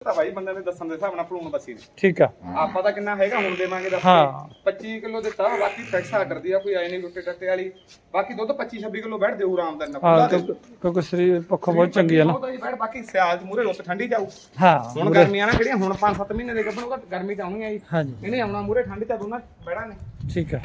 ਤਾਂ ਭਾਈ ਬੰਦੇ ਨੇ ਦੱਸਣ ਦੇ ਹਿਸਾਬ ਨਾਲ ਭਲੂਣ ਬੱਸੀ ਨੇ। ਠੀਕ ਆ। ਆਪਾਂ ਤਾਂ ਕਿੰਨਾ ਹੈਗਾ ਹੁਣ ਦੇਵਾਂਗੇ ਦੱਸ ਹਾਂ। 25 ਕਿਲੋ ਦਿੱਤਾ ਬਾਕੀ ਫਿਕਸ ਆਰਡਰ ਦੀ ਆ ਕੋਈ ਆਈ ਨਹੀਂ ਲੁੱਟੇ ਟੱਟੇ ਵਾਲੀ। ਬਾਕੀ ਦੁੱਧ 25 26 ਕਿਲੋ ਬੈਠ ਦੇਊ ਆਰਾਮ ਨਾਲ ਹਾਂ ਕਿਉਂਕਿ ਕਿਉਂਕਿ ਸਰੀਰ ਪੱਖੋਂ ਬਹੁਤ ਚੰਗੀ ਆ ਨਾ। ਬੈਠ ਬਾਕੀ ਸਿਆਲ ਚ ਮੂਰੇ ਰੁੱਤ ਠੰਡੀ ਜਾਊ। ਹਾਂ ਹੁਣ ਗਰਮੀਆਂ ਨਾ ਜਿਹੜੀਆਂ ਹੁਣ 5-7 ਮਹੀਨੇ ਦੇ ਗੱਭਣ ਉਹ ਗਰਮੀ ਚ ਆਉਣੀਆਂ ਜੀ। ਹਾਂਜੀ। ਇਹਨੇ ਆਉਣਾ ਮੂਰੇ ਠੰਡੀ ਤਾਂ ਦੋਨਾਂ ਬੈੜਾ ਨੇ ਠੀਕ ਆ।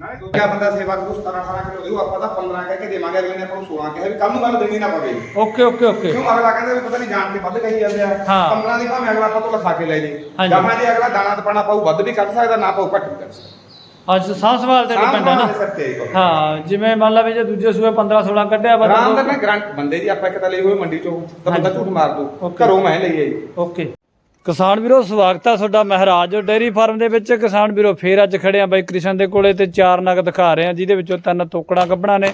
ਨਾਲੇ ਦੂਜਾ ਬੰਦਾ ਸੇਵਾ ਕਰੂ 17-18 ਕਿਲੋ ਦੇਊ ਆਪਾਂ ਤਾਂ 15 ਕਹਿ ਕੇ ਦੇਵਾਂਗੇ ਅਗਲੇ ਨੇ ਆਪਾਂ ਨੂੰ 16 ਕਿਹਾ ਵੀ ਕੱਲ ਨੂੰ ਗੱਲ ਦੇਣੀ ਨਾ ਪਵੇ। Okay okay okay. ਕਿਉਂ ਅਗਲਾ ਕਹਿੰਦਾ ਵੀ ਪਤਾ ਨਹੀਂ ਜਾਣ ਕੇ ਵੱਧ ਕਹੀ ਜਾਂਦੇ ਆ। ਹਾਂ। 15 ਦੀ ਭਾਵੇਂ ਅਗਲਾ ਆਪਾਂ ਤੋਂ ਲਿਖਾ ਕੇ ਲੈ ਜੇ। ਹਾਂਜੀ। ਗਾਹਾਂ ਜੇ ਅਗਲਾ ਦਾਣਾ ਤਪਾਣਾ ਪਾਉ ਵੱਧ ਵੀ ਕੱਢ ਸਕਦਾ ਨਾ ਪਾਉ ਘੱਟ ਵੀ ਕੱਢ ਸਕਦਾ। ਅੱਜ ਸਾਹ ਸਵਾਲ ਤੇ ਡਿਪੈਂਡ ਆ ਨਾ? ਹਾਂ ਜਿਵੇਂ ਮੰਨ ਲਾ ਵੀ ਜੇ ਦੂਜੇ ਸੂਏ 15 16 ਕੱਢਿਆ ਵਾ ਆਰਾਮ ਨਾਲ ਗਰੰਟ ਬੰਦੇ ਦੀ ਆਪਾਂ ਇੱਕ ਤਾਂ ਲਈ ਹੋਏ ਮੰਡੀ ਚੋਂ ਤਾਂ ਬੰਦਾ ਝੂਠ ਮਾਰ ਦੂ Okay. ਘਰੋਂ ਮੈਂ ਲਈ ਆਈ। ਓਕੇ। ਕਿਸਾਨ ਵੀਰੋ, ਸਵਾਗਤ ਆ ਤੁਹਾਡਾ ਮਹਾਰਾਜ। ਡੇਰੀ ਫਾਰਮ ਦੇ ਵਿੱਚ ਕਿਸਾਨ ਵੀਰੋ, ਫੇਰ ਅੱਜ ਖੜੇ ਆ ਬਾਈ ਕ੍ਰਿਸ਼ਨ ਦੇ ਕੋਲੇ ਤੇ ਚਾਰ ਨਗ ਦਿਖਾ ਰਹੇ ਆ, ਜਿਹਦੇ ਵਿੱਚੋਂ ਤਿੰਨ ਤੋਕੜਾਂ ਕੱਢਣਾ ਨੇ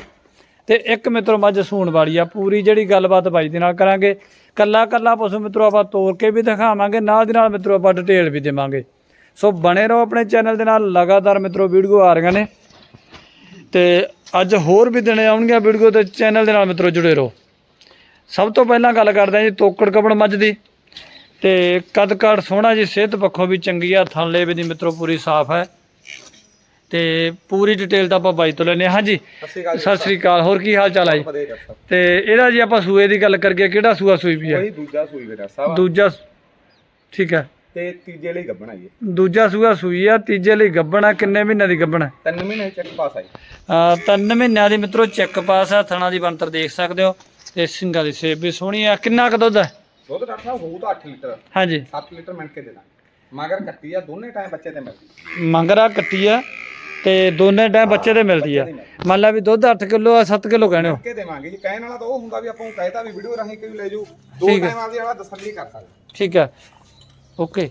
ਤੇ ਇੱਕ ਮਿੱਤਰੋ ਮੱਝ ਸੂਣ ਵਾਲੀ ਆ। ਪੂਰੀ ਜਿਹੜੀ ਗੱਲਬਾਤ ਬਾਈ ਦੇ ਨਾਲ ਕਰਾਂਗੇ। ਕੱਲਾ ਕੱਲਾ ਪਸ਼ੂ ਮਿੱਤਰੋ, ਆਪਾਂ ਤੋੜ ਕੇ ਵੀ ਦਿਖਾਵਾਂਗੇ, ਨਾਲ ਦੀ ਨਾਲ ਮਿੱਤਰੋ ਆਪਾਂ ਡਿਟੇਲ ਵੀ ਦੇਵਾਂਗੇ। ਸੋ ਬਣੇ ਰਹੋ ਆਪਣੇ ਚੈਨਲ ਦੇ ਨਾਲ, ਲਗਾਤਾਰ ਮਿੱਤਰੋ ਵੀਡੀਓ ਆ ਰਹੀਆਂ ਨੇ। ਤੇ ਅੱਜ ਹੋਰ ਵੀ ਦਿਨੇ ਆਉਣਗੀਆਂ ਵੀਡੀਓ ਤੇ ਚੈਨਲ ਦੇ ਨਾਲ ਮਿੱਤਰੋ ਜੁੜੇ ਰਹੋ। ਸਭ ਤੋਂ ਪਹਿਲਾਂ ਗੱਲ ਕਰਦੇ ਹਾਂ ਜੀ ਤੋਕੜ ਕਬੜ ਮੱਝ ਦੀ। ਤੇ ਕੱਦ ਕਾਠ ਸੋਹਣਾ ਜੀ ਸਿਹਤ ਪੱਖੋਂ ਵੀ ਚੰਗੀ ਆ ਥੱਲੇ ਵੀ ਦੀ ਮਿੱਤਰੋ ਪੂਰੀ ਸਾਫ਼ ਹੈ। ਤੇ ਪੂਰੀ ਡਿਟੇਲ ਤਾਂ ਆਪਾਂ ਬਾਈ ਤੋਂ ਲੈਨੇ ਹਾਂ। ਜੀ ਸਤਿ ਸ੍ਰੀ ਅਕਾਲ। ਹੋਰ ਕੀ ਹਾਲ ਚਾਲ ਆ ਜੀ? ਤੇ ਇਹਦਾ ਜੀ ਆਪਾਂ ਸੂਏ ਦੀ ਗੱਲ ਕਰਕੇ ਕਿਹੜਾ ਸੂਆ ਸੂਈ ਵੀ ਹੈ ਦੂਜਾ ਸੂਈ ਵੇ ਡਾਕਟਰ ਸਾਹਿਬ ਦੂਜਾ ਠੀਕ ਹੈ। ਤੇ ਤੀਜੇ ਲਈ ਗੱਭਣਾ ਜੀ। ਦੂਜਾ ਸੂਆ ਸੂਈ ਆ ਤੀਜੇ ਲਈ ਗੱਬਣਾ ਕਿੰਨੇ ਮਹੀਨਿਆਂ ਦੀ ਗੱਬਣਾ ਤਿੰਨ ਮਹੀਨੇ ਚੱਕ ਪਾਸ ਆਈ ਆ ਤਿੰਨ ਮਹੀਨਿਆਂ ਦੀ ਮਿੱਤਰੋ ਚੈੱਕ ਪਾਸ ਆ ਥਣਾ ਦੀ ਬੰਤਰ ਦੇਖ ਸਕਦੇ ਹੋ। ਤੇ ਸਿੰਘਾਂ ਦੀ ਸੇਬ ਵੀ ਸੋਹਣੀ ਆ। ਕਿੰਨਾ ਕੁ ਦੁੱਧ ਹੈ? ਦੁੱਧ ਡਾਕਟਰ ਸਾਹਿਬ ਹੋਊ ਤਾਂ 8 ਲੀਟਰ। ਹਾਂਜੀ। 7 ਲੀਟਰ ਮਿੰਟ ਕੇ ਦੇਣਾ ਮਗਰ ਕੱਟੀ ਆ ਦੋਨੇ ਟਾਈਮ ਬੱਚੇ ਤੇ ਮਿਲਦੀ ਮੰਗਰਾ ਕੱਟੀ ਆ ਤੇ ਦੋਨੇ ਟਾਈਮ ਬੱਚੇ ਤੇ ਮਿਲਦੀ ਆ। ਮੰਨ ਲਾ ਵੀ ਦੁੱਧ 8 ਕਿਲੋ ਆ 7 ਕਿਲੋ ਕਹਿੰਦੇ ਹੋ। ਕੇ ਦੇਵਾਂਗੇ ਜੀ। ਕਹਿਣ ਵਾਲਾ ਤਾਂ ਉਹ ਹੁੰਦਾ ਵੀ ਆਪਾਂ ਨੂੰ ਕਹਿਤਾ ਵੀ ਵੀਡੀਓ ਰਾਹੀਂ ਕੋਈ ਲੈ ਜਾਊ। ਦੋ ਠੀਕ ਹੈ। ਟਾਈਮ ਆਪਦੀ ਵਾਲਾ ਤਸੱਲੀ ਕਰ ਸਕਦਾ। ਠੀਕ ਹੈ ਓਕੇ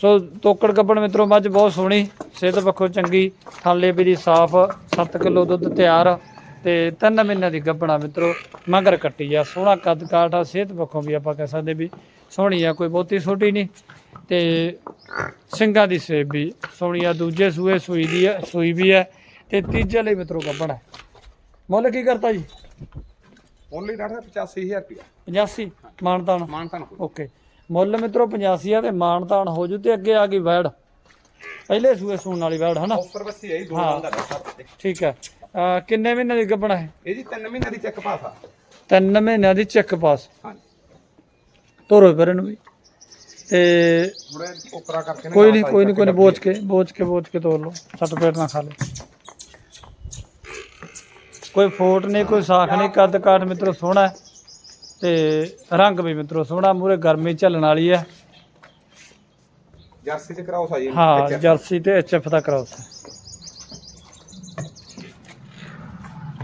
ਸੋ ਤੋਕੜ ਕੱਪੜ ਮਿੱਤਰੋ ਮੱਝ ਬਹੁਤ ਸੋਹਣੀ ਸਿਹਤ ਪੱਖੋਂ ਚੰਗੀ ਥਾਲੇ ਵੀ ਦੀ ਸਾਫ਼ 7 ਕਿਲੋ ਦੁੱਧ ਤਿਆਰ। ਤੇ ਤਿੰਨ ਮਹੀਨਿਆਂ ਦੀ ਗੱਭਣਾ ਮਿੱਤਰੋ ਮਗਰ ਕੱਟੀ ਆ। ਸੋਹਣਾ ਕੱਦ ਕਾਠ ਆ ਸਿਹਤ ਪੱਖੋਂ ਵੀ ਆਪਾਂ ਕਹਿ ਸਕਦੇ ਵੀ ਸੋਹਣੀ ਆ ਕੋਈ ਬਹੁਤੀ ਛੋਟੀ ਨਹੀਂ। ਤੇ ਸਿੰਘਾਂ ਦੀ ਸੇਬ ਵੀ ਸੋਹਣੀ ਆ ਦੂਜੇ ਸੂਏ ਸੂਈ ਦੀ ਆ ਸੂਈ ਵੀ ਹੈ ਤੇ ਤੀਜੇ ਲਈ ਮਿੱਤਰੋ ਗੱਭਣਾ। ਮੁੱਲ ਕੀ ਕਰਤਾ ਜੀ? ਓਨਲੀ ਡਾਕਟਰ 85000 ਰੁਪਇਆ। 85 ਮਾਨਤਾਨ ਮਾਨਤਾਨ ਓਕੇ। ਮੁੱਲ ਮਿੱਤਰੋ 85 ਆ ਤੇ ਮਾਨਤਾਨ ਹੋ ਜੂ ਤੇ ਅੱਗੇ ਆ ਗਈ ਵੈੜ। ਪਹਿਲੇ ਸੂਏ ਸੂਣ ਵਾਲੀ ਵੈੜ ਹਨਾ? ਆਫਰ ਬੱਸੀ ਆਈ ਦੋ ਹਾਂ। ਬੰਦਾ ਡਾਕਟਰ ਸਾਹਿਬ ਤੇ। ਠੀਕ ਹੈ ਅਹ ਕਿੰਨੇ ਮਹੀਨੇ ਦੀ ਗੱਭਣਾ ਹੈ? ਇਹ ਜੀ ਤਿੰਨ ਮਹੀਨੇ ਦੀ ਚੈੱਕ ਪਾਸ ਆ। ਤਿੰਨ ਮਹੀਨਿਆਂ ਦੀ ਚੈੱਕ ਪਾਸ। ਹਾਂਜੀ। ਤੋਰੋ ਫਿਰ ਇਹਨੂੰ ਵੀ। ਤੇ ਥੋੜੇ ਉਪਰਾ ਕਰਕੇ ਨਾ ਕੋਈ ਨਹੀਂ ਕੋਈ ਨਹੀਂ ਕੋਈ ਨਹੀਂ ਕੇ ਬੋਚ ਕੇ ਬੋਚ ਕੇ ਤੋਰ ਲਓ। ਸੱਟ ਪੇਟ ਨਾ ਖਾ ਲੈ ਕੋਈ ਫੋਟ ਨਹੀਂ ਕੋਈ ਸਾਖ ਨਹੀਂ ਕੱਦ ਕਾਠ ਮਿੱਤਰੋ ਸੋਹਣਾ ਹੈ। ਤੇ ਰੰਗ ਵੀ ਮਿੱਤਰੋ ਸੋਹਣਾ ਮੂਰੇ ਗਰਮੀ ਝੱਲਣ ਵਾਲੀ ਹੈ। ਜਰਸੀ ਚ ਕਰਾਓ ਸਾਜੀ ਹਾਂ ਜਰਸੀ ਤੇ ਐਚਐਫ ਦਾ ਕਰਾਉਸ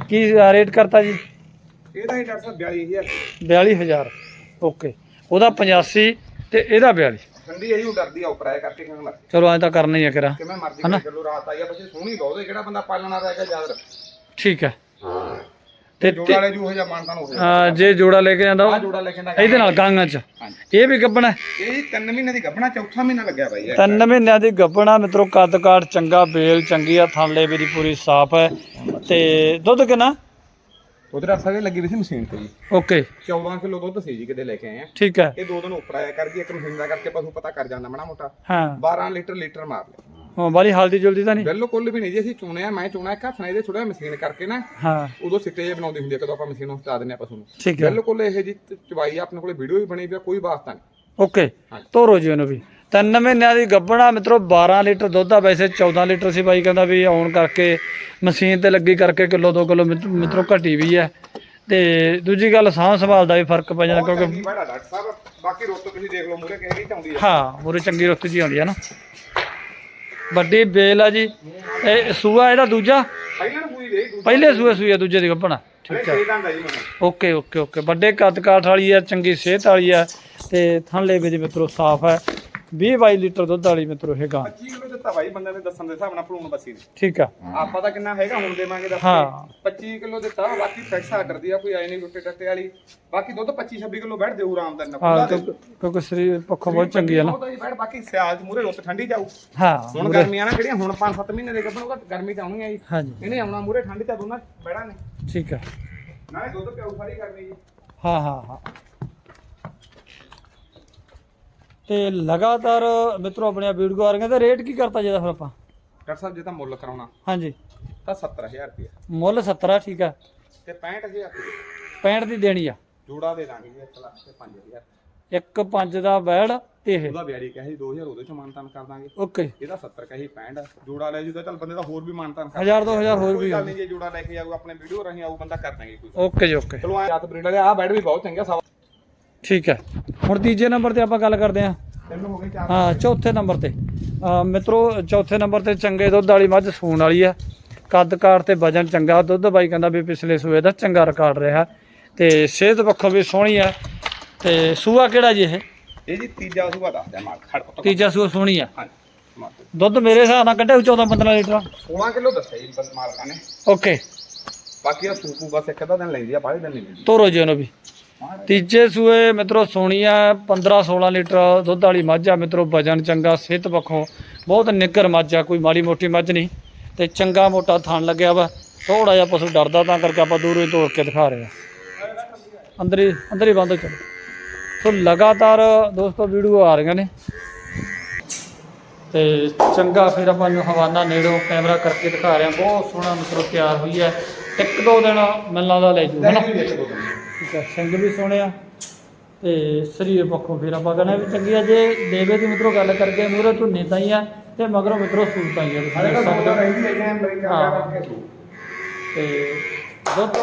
ਕੀ ਰੇਟ ਕਰਤਾ ਜੀ? ਇਹਦਾ ਹੀ ਡਾਕਟਰ ਸਾਹਿਬ 42000 42000 ਓਕੇ ਉਹਦਾ 85 ਤੇ ਇਹਦਾ 42 ਠੰਡੀ ਹੈ ਉਹ ਡਰਦੀ ਆ ਉਪਰਾ ਇਹ ਕਰਕੇ ਚਲੋ ਐਂ ਤਾਂ ਕਰਨਾ ਹੀ ਆ ਕਿਰਾ ਕਿਵੇਂ ਹਨਾ? ਕੋਈ ਚਲੋ ਰਾਤ ਆਈ ਆ ਬੱਚੇ ਸੋਹਣੀ ਬਹੁਤ ਜਿਹੜਾ ਬੰਦਾ ਪਾਲਣਾ ਰਹਿ ਗਿਆ ਯਾਦ ਰੱਖ। ਠੀਕ ਹੈ। ਤੇ ਜੋੜਾ ਵਾਲੇ ਜੂ ਹੋ ਜਾ ਮਾਨਤਾਨ ਹੋ ਜਾ ਜੋੜਾ ਲੈ ਕੇ ਜਾਂਦਾ ਉਹ ਜੋੜਾ ਲੈ ਕੇ ਆਂਦਾ ਇਹਦੇ ਨਾਲ ਗਾਂਗਾਂ ਚ। ਇਹ ਵੀ ਗੱਬਣਾ ਹੈ। ਇਹ ਜੀ ਤਿੰਨ ਮਹੀਨੇ ਦੀ ਗੱਭਣਾ ਚੌਥਾ ਮਹੀਨਾ ਲੱਗਿਆ ਬਾਈ ਇਹ। ਤਿੰਨ ਮਹੀਨਿਆਂ ਦੀ ਗੱਬਣਾ ਮਿੱਤਰੋ ਕੱਦ ਕਾਠ ਚੰਗਾ ਬੇਲ ਚੰਗੀ ਆ ਥਾਲੇ ਵੀ ਦੀ ਪੂਰੀ ਸਾਫ਼ ਹੈ। ਤੇ ਦੁੱਧ ਕਿੰਨਾ? ਉਹਦੇ ਰਾਤ ਸਾਰੇ ਲੱਗੀ ਵੀ ਸੀ ਮਸ਼ੀਨ ਤੇ ਜੀ। ਓਕੇ 14 ਕਿਲੋ ਦੁੱਧ ਸੀ ਜੀ ਕਿਤੇ ਲੈ ਕੇ ਆਏ ਆ। ਠੀਕ ਹੈ। ਇਹ ਦੋ ਦਿਨ ਉੱਪਰ ਆਇਆ ਕਰ ਗਈ ਇੱਕ ਮਸ਼ੀਨ ਦਾ ਕਰਕੇ ਪਸ਼ੂ ਪਤਾ ਕਰ ਜਾਂਦਾ ਮਾੜਾ ਮੋਟਾ। ਹਾਂ। 12 ਲੀਟਰ ਲੀਟਰ ਮਾਰ ਲਿਆ। ਹਾਂ ਬਾਲੀ ਹਲਦੀ ਜੁਲਦੀ ਤਾਂ ਨਹੀਂ? ਬਿਲਕੁਲ ਵੀ ਨਹੀਂ ਜੀ ਅਸੀਂ ਚੁਣਿਆ ਮੈਂ ਚੁਣਾ ਇੱਕ ਹੱਥ ਨਾਲ ਇਹਦੇ ਛੋੜਿਆ ਮਸ਼ੀਨ ਕਰਕੇ ਨਾ ਹਾਂ। ਉਦੋਂ ਸਿੱਟੇ ਜਿਹੇ ਬਣਾਉਂਦੀ ਹੁੰਦੀ ਆ ਕਦੋਂ ਆਪਾਂ ਮਸ਼ੀਨ ਹਟਾ ਦਿੰਦੇ ਆ ਪਸ਼ੂ ਨੂੰ। ਠੀਕ ਹੈ। ਬਿਲਕੁਲ ਇਹ ਜੀ ਚਵਾਈ ਆਪਣੇ ਕੋਲੇ ਵੀਡੀਓ ਵੀ ਬਣੀ ਵੀ ਕੋਈ ਵਾਸਤਾ ਨਹੀਂ। ਓਕੇ। ਤੋਰੋ ਜੀ ਉਹਨੂੰ ਵੀ। ਤਿੰਨ ਮਹੀਨਿਆਂ ਦੀ ਗੱਭਣਾ ਮਿੱਤਰੋ 12 ਲੀਟਰ ਦੁੱਧ ਆ ਵੈਸੇ 14 ਲੀਟਰ ਸੀ ਬਾਈ ਕਹਿੰਦਾ ਵੀ ਆਉਣ ਕਰਕੇ ਮਸ਼ੀਨ ਤੇ ਲੱਗੀ ਕਰਕੇ ਕਿਲੋ 2 ਕਿਲੋ ਮਿੱਤਰੋ ਘਟੀ ਵੀ ਹੈ ਤੇ ਦੂਜੀ ਗੱਲ ਸਾਹ ਸੰਭਾਲ ਦਾ ਵੀ ਫ਼ਰਕ ਪੈ ਜਾਂਦਾ ਕਿਉਂਕਿ ਬਾਕੀ ਤੁਸੀਂ ਦੇਖ ਲਓ ਮੂਰੇ ਕਿਹੜੀ ਚਾਉਂਦੀ ਹਾਂ ਪੂਰੀ ਚੰਗੀ ਰੁੱਤ ਜੀ ਆਉਂਦੀ ਹੈ ਨਾ। ਵੱਡੀ ਬੇਲ ਆ ਜੀ। ਇਹ ਸੂਆ ਇਹਦਾ ਦੂਜਾ? ਪਹਿਲਾਂ ਦੇ ਸੂਏ ਆ ਦੂਜੇ ਦੀ ਗੱਭਣਾ। ਠੀਕ ਹੈ ਓਕੇ ਓਕੇ ਓਕੇ। ਵੱਡੇ ਕੱਦ ਕਾਠ ਵਾਲੀ ਆ ਚੰਗੀ ਸਿਹਤ ਵਾਲੀ ਆ। ਤੇ ਥਣਲੇ ਵਿੱਚ ਮਿੱਤਰੋ ਸਾਫ਼ ਹੈ 20 22 ਲੀਟਰ ਦੁੱਧ ਵਾਲੀ ਮਿੱਤਰੋ ਹੈਗਾ 25 ਕਿਲੋ ਦਿੱਤਾ ਬਾਈ ਬੰਦੇ ਨੇ ਦੱਸਣ ਦੇ ਹਿਸਾਬ ਨਾਲ ਭਲੂਣ ਬੱਸੀ ਨੇ। ਠੀਕ ਆ। ਆਪਾਂ ਤਾਂ ਕਿੰਨਾ ਹੈਗਾ ਹੁਣ ਦੇਵਾਂਗੇ ਦੱਸ ਹਾਂ। 25 ਕਿਲੋ ਦਿੱਤਾ ਬਾਕੀ ਫਿਕਸ ਆਰਡਰ ਦੀ ਆ ਕੋਈ ਆਈ ਨਹੀਂ ਲੁੱਟੇ ਟੱਟੇ ਵਾਲੀ। ਬਾਕੀ ਦੁੱਧ 25 26 ਕਿਲੋ ਬੈਠ ਦੇਊ ਆਰਾਮ ਨਾਲ ਹਾਂ ਪੂਰਾ ਕਿਉਂਕਿ ਕਿਉਂਕਿ ਸਰੀਰ ਪੱਖੋਂ ਬਹੁਤ ਚੰਗੀ ਆ ਨਾ। ਬੈਠ ਬਾਕੀ ਸਿਆਲ ਚ ਮੂਰੇ ਰੁੱਤ ਠੰਡੀ ਜਾਊ। ਹਾਂ ਹੁਣ ਗਰਮੀਆਂ ਨਾ ਜਿਹੜੀਆਂ ਹੁਣ 5-7 ਮਹੀਨੇ ਦੇ ਗੱਭਣ ਤਾਂ ਗਰਮੀ ਚ ਆਉਣੀਆਂ ਜੀ। ਹਾਂਜੀ। ਇਹਨੇ ਆਉਣਾ ਮੂਰੇ ਠੰਡੀ ਤਾਂ ਦੋਨਾਂ ਬੈੜਾ ਨੇ। ਠੀਕ ਆ। ਨਾਲੇ ਦੁੱਧ ਪਿਆਉ ਸਾਰੀ ਗਰਮੀ ਜੀ ਹਾਂ ਹਾਂ ਹਾਂ। ਤੇ ਲਗਾਤਾਰ ਮਿੱਤਰੋ ਆਪਣੀਆਂ ਵੀਡੀਓ ਆ ਰਹੀਆਂ ਤੇ ਰੇਟ ਕੀ ਕਰਤਾ ਜਿਹਦਾ ਫਿਰ ਆਪਾਂ? ਡਾਕਟਰ ਸਾਹਿਬ ਜੇ ਤਾਂ ਮੁੱਲ ਕਰਾਉਣਾ। ਹਾਂਜੀ। ਤਾਂ 70000 ਰੁਪਏ ਮੁੱਲ 17 ਠੀਕ ਆ। ਤੇ 65000 ਰੁਪਏ 65 ਦੀ ਦੇਣੀ ਆ। ਜੋੜਾ ਦੇ ਦਾਂਗੇ ਜੀ 1 ਲੱਖ ਤੇ 5000 ਇੱਕ ਪੰਜ ਦਾ ਬੈੜ ਤੇ ਇਹ। ਉਹਦਾ ਵਿਆੜੀ ਕਹੇ 2000 ਉਹਦੇ ਚੋਂ ਮਾਨਤਾਨ ਕਰ ਦਾਂਗੇ। ਓਕੇ। ਇਹਦਾ 70 ਕਹੇ 65 ਜੋੜਾ ਲੈ ਜੂਗਾ ਚੱਲ ਬੰਦੇ ਦਾ ਹੋਰ ਵੀ ਮਾਨਤਾਨ ਕਰ ਹਜ਼ਾਰ ਦੋ ਹਜ਼ਾਰ ਹੋਰ ਕੋਈ ਵੀ ਗੱਲ ਨਹੀਂ ਜੇ ਜੋੜਾ ਲੈ ਕੇ ਆਊ ਆਪਣੇ ਵੀਡੀਓ ਰਾਹੀਂ ਆਊ ਬੰਦਾ ਕਰ ਦਾਂਗੇ ਕੋਈ। ਓਕੇ ਜੀ ਓਕੇ। ਚਲੋ ਆ ਜੱਤ ਬਰੀਡ ਵਾਲੇ ਆ ਬੈਡ ਵੀ ਬਹੁਤ ਚੰਗਾ ਠੀਕ ਹੈ। ਹੁਣ ਤੀਜੇ ਨੰਬਰ ਤੇ ਆਪਾਂ ਗੱਲ ਕਰਦੇ ਹਾਂ। ਹੋ ਚੌਥੇ ਨੰਬਰ ਤੇ। ਮਿੱਤਰੋ ਚੌਥੇ ਨੰਬਰ ਤੇ ਚੰਗੇ ਦੁੱਧ ਵਾਲੀ ਮੱਝ ਸੂਣ ਵਾਲੀ ਆ ਕੱਦ ਕਾਠ ਤੇ ਵਜਨ ਚੰਗਾ ਦੁੱਧ ਬਾਈ ਕਹਿੰਦਾ ਵੀ ਪਿਛਲੇ ਸੂਏ ਦਾ ਚੰਗਾ ਰਿਕਾਰਡ ਰਿਹਾ। ਤੇ ਸਿਹਤ ਪੱਖੋਂ ਵੀ ਸੋਹਣੀ ਆ ਤੇ ਸੂਆ ਕਿਹੜਾ ਜੀ ਇਹ? ਇਹ ਜੀ ਤੀਜਾ ਸੂਆ ਦੱਸਦਾ ਤੀਜਾ ਸੋਹਣੀ ਆ ਦੁੱਧ ਮੇਰੇ ਹਿਸਾਬ ਨਾਲ ਕੱਢਿਆ 14 15 ਲੀਟਰ। 16 ਕਿਲੋ ਦੱਸਿਆ ਜੀ ਬਸ ਮਾਲਕਾਂ ਨੇ। ਓਕੇ। ਬਾਕੀ ਆ ਸੂਪੂ ਬਸ ਇੱਕ ਅੱਧਾ ਦਿਨ ਲੈਂਦੀ ਆ ਬਾਹਲੇ ਦਿਨ ਨਹੀਂ ਲੈਂਦੀ। ਤੋਰੋ ਜੀ ਉਹਨੂੰ ਵੀ। ਤੀਜੇ ਸੂਏ ਮਿੱਤਰੋ ਸੋਹਣੀ ਆ 15 16 ਲੀਟਰ ਦੁੱਧ ਵਾਲੀ ਮੱਝ ਆ ਮਿੱਤਰੋ, ਵਜਨ ਚੰਗਾ, ਸਿਹਤ ਪੱਖੋਂ ਬਹੁਤ ਨਿੱਗਰ ਮੱਝ ਆ, ਕੋਈ ਮਾੜੀ ਮੋਟੀ ਮੱਝ ਨਹੀਂ ਤੇ ਚੰਗਾ ਮੋਟਾ ਥਣ ਲੱਗਿਆ ਵਾ ਥੋੜਾ ਜਿਹਾ ਪਸ਼ੂ ਡਰਦਾ ਤਾਂ ਕਰਕੇ ਆਪਾਂ ਦੂਰੋਂ ਹੀ ਤੋੜ ਕੇ ਦਿਖਾ ਰਹੇ ਆ। ਅੰਦਰ ਹੀ ਅੰਦਰ ਹੀ ਬੰਦ ਹੋ ਚਲੋ ਸੋ ਲਗਾਤਾਰ ਦੋਸਤੋ ਵੀਡੀਓ ਆ ਰਹੀਆਂ ਨੇ। ਤੇ ਚੰਗਾ ਫਿਰ ਆਪਾਂ ਨੂੰ ਹਵਾਨਾ ਨੇੜੋਂ ਕੈਮਰਾ ਕਰਕੇ ਦਿਖਾ ਰਹੇ ਆ। ਬਹੁਤ ਸੋਹਣਾ ਮਿੱਤਰੋ ਤਿਆਰ ਹੋਈ ਹੈ ਇੱਕ ਦੋ ਦਿਨ ਮੈਨੂੰ ਲੱਗਦਾ ਲੈ ਜੂ ਹਨਾ ਠੀਕ ਹੈ ਸਿੰਘ ਵੀ ਸੋਹਣੇ ਆ ਤੇ ਸਰੀਰ ਪੱਖੋਂ ਫਿਰ ਆਪਾਂ ਕਹਿੰਦੇ ਵੀ ਚੰਗੀ ਆ ਜੇ ਦੇਵੇ ਦੀ ਮਿੱਤਰੋ ਗੱਲ ਕਰਕੇ ਮੂਰੇ ਧੁੰਨੇ ਤਾਂ ਹੀ ਆ ਤੇ ਮਗਰੋਂ ਮਿੱਤਰੋ ਸੂਟ ਤਾਂ ਹੀ ਆ ਤੁਸੀਂ ਦੇਖ ਤਾਂ ਸਕਦੇ ਹੋ। ਰਹਿੰਦੀ ਹੈ ਜੀ ਅਮਰੀਕਾ ਹਾਂ। ਜਾ ਕਰਕੇ ਤੇ ਦੁੱਧ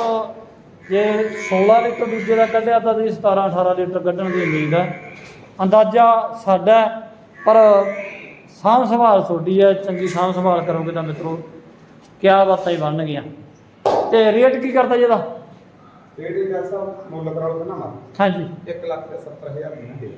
ਜੇ 16 ਲੀਟਰ ਦੂਜੇ ਦਾ ਕੱਢਿਆ ਤਾਂ ਤੁਸੀਂ 17 18 ਲੀਟਰ ਕੱਢਣ ਦੀ ਉਮੀਦ ਹੈ ਅੰਦਾਜ਼ਾ ਸਾਡਾ ਪਰ ਸਾਂਭ ਸੰਭਾਲ ਤੁਹਾਡੀ ਹੈ ਚੰਗੀ ਸਾਂਭ ਸੰਭਾਲ ਕਰੋਗੇ ਤਾਂ ਮਿੱਤਰੋ ਕਿਆ ਬਾਤਾਂ ਹੀ ਬਣਨਗੀਆਂ ਤੇ ਰੇਟ ਕੀ ਕਰਦਾ ਜੀ ਰੇਡੀ ਦਾ ਸਾਹਿਬ ਮੁੱਲ ਕਰਾਓ ਨਾ ਮਾਰ। ਹਾਂਜੀ। 1 ਲੱਖ ਤੇ 70000 ਨਹੀਂ ਦੇ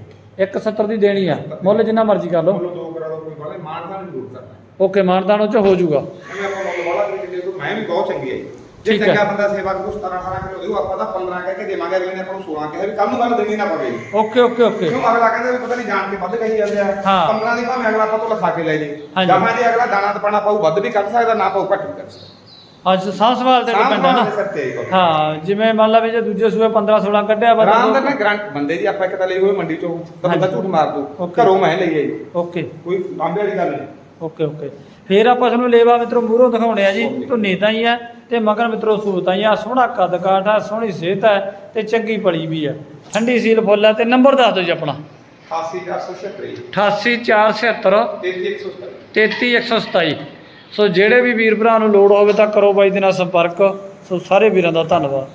170 ਦੀ ਦੇਣੀ ਆ। ਮੁੱਲ ਜਿੰਨਾ ਮਰਜ਼ੀ ਕਰ ਲਓ। ਮੁੱਲ ਦੋ ਕਰਾ ਦੋ ਕੋਈ ਵਾਲੇ ਮਾਨਤਾ ਨਹੀਂ ਦੂਰ ਕਰਨਾ ਓਕੇ ਮਾਨਦਾਨੋ ਚ ਹੋ ਜਾਊਗਾ। ਐਵੇਂ ਆਪਾਂ ਮੁੱਲ ਵਾਲਾ ਕੇ ਦੇ ਦੋ ਮੈਂ ਵੀ ਬਹੁਤ ਚੰਗੀ ਹੈ ਜੀ। ਠੀਕ ਹੈ। ਚੰਗਾ ਬੰਦਾ ਸੇਵਾ ਕਰੂ 17 18 ਕਿਲੋ ਦੇਊ ਆਪਾਂ ਤਾਂ 15 ਕਹਿ ਕੇ ਦੇਵਾਂਗੇ ਅਗਲੇ ਨੇ ਆਪਾਂ ਨੂੰ 16 ਕਿਹਾ ਵੀ ਕੱਲ ਨੂੰ ਗੱਲ ਦੇਣੀ ਨਾ ਪਵੇ। Okay okay okay. ਕਿਉਂ ਅਗਲਾ ਕਹਿੰਦਾ ਵੀ ਪਤਾ ਨਹੀਂ ਜਾਣ ਕੇ ਵੱਧ ਕਹੀ ਜਾਂਦੇ ਆ। ਹਾਂ। 15 ਦੀ ਭਾਵੇਂ ਅਗਲਾ ਆਪਾਂ ਤੋਂ ਲਿਖਾ ਕੇ ਲੈ ਜੇ। ਹਾਂਜੀ। ਜਾਂ ਮੈਂ ਜੇ ਅਗਲਾ ਦਾਣਾ ਤਪਾਣਾ ਪਾਉ ਵੱਧ ਵੀ ਕੱਢ ਸਕਦਾ ਨਾ ਪਾਉ ਘੱਟ ਵੀ ਕੱਢ ਸਕਦਾ। ਅੱਜ ਸਾਂਭ ਸੰਭਾਲ ਤੇ ਡਿਪੈਂਡ ਹੈ ਨਾ। ਹਾਂ ਜਿਵੇਂ ਮੰਨ ਲਾ ਵੀ ਜੇ ਦੂਜੇ ਸੂਏ 15 16 ਕੱਢਿਆ ਵਾ ਆਰਾਮ ਨਾਲ ਨਾ ਗਰੰਟ ਬੰਦੇ ਦੀ ਆਪਾਂ ਇੱਕ ਤਾਂ ਲਈ ਹੋਏ ਮੰਡੀ ਚੋਂ ਤਾਂ ਬੰਦਾ। ਝੂਠ ਮਾਰ ਦੂ. ਘਰੋਂ ਮੈਂ ਲਈ ਆਈ ਓਕੇ। ਕੋਈ ਲਾਂਬੇ ਵਾਲੀ ਗੱਲ ਨਹੀਂ। Okay okay. ਫੇਰ ਆਪਾਂ ਤੁਹਾਨੂੰ ਲੇਵਾ ਮਿੱਤਰੋ ਮੂਹਰੋਂ ਦਿਖਾਉਣੇ ਆ ਜੀ ਧੁੰਨੇ ਤਾਂ ਹੀ ਆ ਤੇ ਮਗਰ ਮਿੱਤਰੋ ਸੂਤਾਂ ਹੀ ਆ ਸੋਹਣਾ ਕੱਦ ਕਾਠ ਆ ਸੋਹਣੀ ਸਿਹਤ ਹੈ ਤੇ ਚੰਗੀ ਪਲੀ ਵੀ ਆ। ਠੰਡੀ ਸੀਲ ਫੁੱਲ ਹੈ ਤੇ ਨੰਬਰ ਦੱਸ ਦਿਓ ਜੀ ਆਪਣਾ। 88476 88476 33170 33127 ਸੋ ਜਿਹੜੇ ਵੀ ਵੀਰ ਭਰਾ ਨੂੰ ਲੋੜ ਹੋਵੇ ਤਾਂ ਕਰੋ ਬਾਈ ਦੇ ਨਾਲ ਸੰਪਰਕ। ਸੋ ਸਾਰੇ ਵੀਰਾਂ ਦਾ ਧੰਨਵਾਦ।